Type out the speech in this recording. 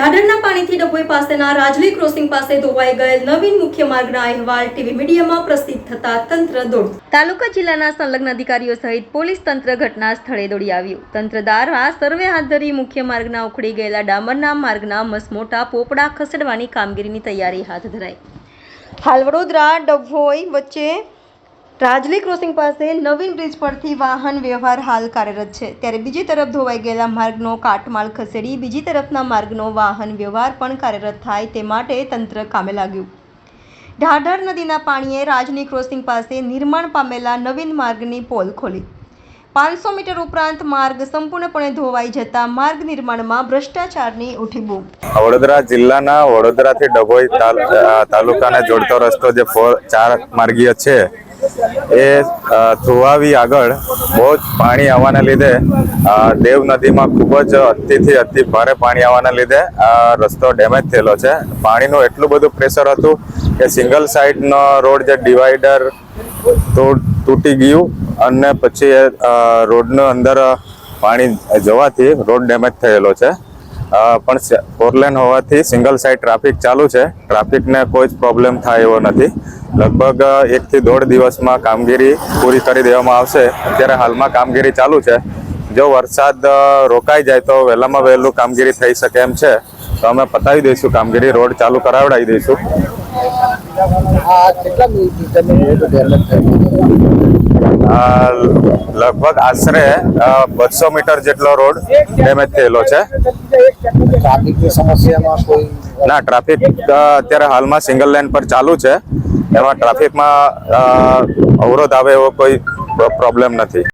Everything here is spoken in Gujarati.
ડભોઈ પાસેના રાજલી ક્રોસિંગ પાસે ધોવાઈ ગયેલ નવીન મુખ્ય માર્ગના અહેવાલ ટીવી મીડિયામાં પ્રસિદ્ધ થતા તંત્ર દોડ. તાલુકા જિલ્લાના સંલગ્ન અધિકારીઓ સહિત પોલીસ તંત્ર ઘટના સ્થળે દોડી આવ્યું. તંત્ર દ્વારા સર્વે હાથ ધરી મુખ્ય માર્ગના ઉખડી ગયેલા ડામરના માર્ગના મસમોટા પોપડા ખસેડવાની કામગીરીની તૈયારી હાથ ધરાઈ. હાલ વડોદરા ડભોઈ વચ્ચે રાજલી ક્રોસિંગ પાસે નવીન બ્રિજ પરથી વાહન વ્યવહાર હાલ કાર્યરત છે. ત્યારે બીજી તરફ ધોવાઈ ગયેલા માર્ગનો કાટમાળ ખસેડી બીજી તરફના માર્ગનો વાહન વ્યવહાર પણ કાર્યરત થાય તે માટે તંત્ર કામે લાગ્યું. ઢાઢર નદીના પાણીએ રાજની ક્રોસિંગ પાસે નિર્માણ પામેલા નવીન માર્ગની પોલ ખોલી. પાંચસો મીટર ઉપરાંત માર્ગ સંપૂર્ણપણે ધોવાઈ જતા માર્ગ નિર્માણમાં ભ્રષ્ટાચારની ઉઠી બૂમ. વડોદરા જિલ્લાના વડોદરાથી ડભોઈ તાલુકાને જોડતો રસ્તો જે ફોર ચાર માર્ગીય છે એ અ, ધોવાવી આગળ બહુ જ પાણી આવવાના લીધે દેવ નદીમાં ખૂબ જ અતિથી અતિ ભારે પાણી આવવાના લીધે આ રસ્તો ડેમેજ થયેલો છે. પાણીનું એટલું બધું પ્રેશર હતું કે સિંગલ સાઈડનો રોડ જે ડિવાઈડર તૂટી ગયું અને પછી રોડનો અંદર પાણી જવાથી રોડ ડેમેજ થયેલો છે. પણ ફોર લેન હોવાથી સિંગલ સાઈડ ટ્રાફિક ચાલુ છે. ટ્રાફિકને કોઈ જ પ્રોબ્લેમ થાય એવો નથી. લગભગ એકથી દોઢ દિવસમાં કામગીરી પૂરી કરી દેવામાં આવશે. અત્યારે હાલમાં કામગીરી ચાલુ છે. જો વરસાદ રોકાઈ જાય તો વહેલામાં વહેલું કામગીરી થઈ શકે એમ છે. તો અમે પતાવી દઈશું કામગીરી, રોડ ચાલુ કરાવડાવી દઈશું. લગભગ આશરે બસો મીટર જેટલો રોડ ડેમેજ થયેલો છે. ટ્રાફિકની સમસ્યામાં કોઈ ના ટ્રાફિક અત્યારે હાલમાં સિંગલ લેન પર ચાલુ છે. એમાં ટ્રાફિકમાં અવરોધ આવે એવો કોઈ પ્રોબ્લેમ નથી.